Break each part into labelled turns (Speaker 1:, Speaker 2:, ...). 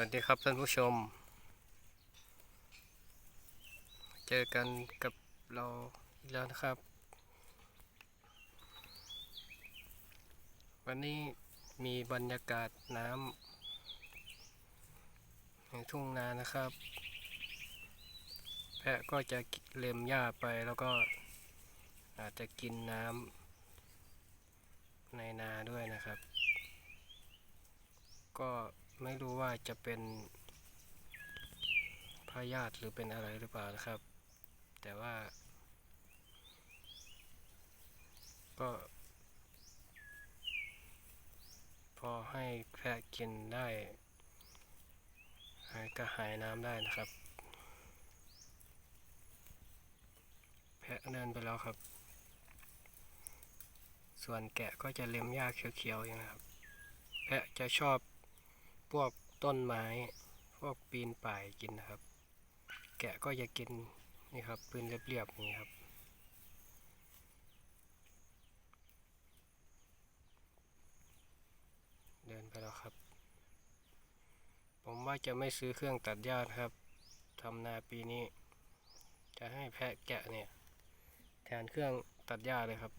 Speaker 1: วัสดีครับท่านผู้ชม เจอกันกับเราอีกแล้วนะครับ วันนี้มีบรรยากาศน้ำในทุ่งนานะครับ แพะก็จะเล็มหญ้าไปแล้วก็อาจจะกินน้ำในนาด้วยนะครับ ก็ ไม่รู้ว่าจะเป็นพยาธิหรือเป็นอะไรหรือเปล่านะครับ แต่ว่า ก็ พอให้แพะกินได้หายก็หายน้ำได้นะครับ แพะเดินไปแล้วครับ ส่วนแกะก็จะเล็มหญ้าเขียวๆอย่างนะครับ แพะจะชอบ พวกต้นไม้ พวกปีนป่ายกินนะครับ แกะก็จะกินนี่ครับปืนเรียบๆนี่ครับ เดินไปแล้วครับ ผมว่าจะไม่ซื้อเครื่องตัดหญ้าครับทำนาปีนี้ จะให้แพะแกะเนี่ยแทนเครื่องตัดหญ้าเลยครับ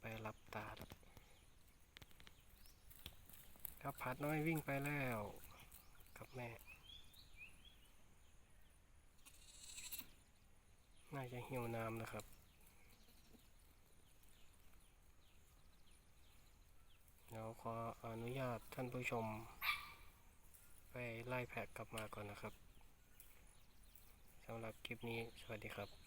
Speaker 1: ไปรับตาครับ ครับพัดน้อยวิ่งไปแล้วกับแม่ น่าจะหิวน้ำนะครับ เดี๋ยวขออนุญาตท่านผู้ชม ไปไล่แพะกลับมาก่อนนะครับสำหรับคลิปนี้สวัสดีครับ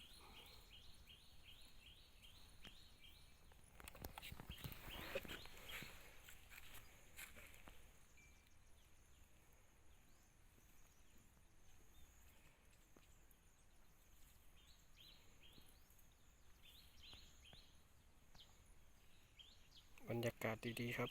Speaker 1: รยากาศดีๆครับ